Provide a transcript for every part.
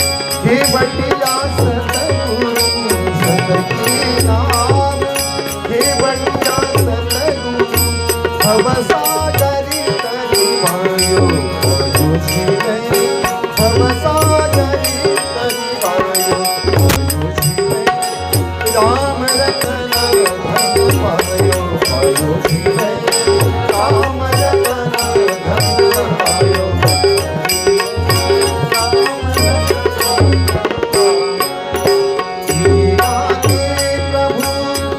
हे बंडिया सतगुरु सतकी नाम हे बंडिया सतगुरु भवसा करी तरी मायो मनुषी नाही भवसा करी तरी मायो मनुषी नाही राम रतन भगवान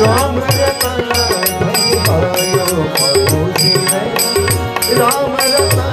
રામ રતન રામ રતન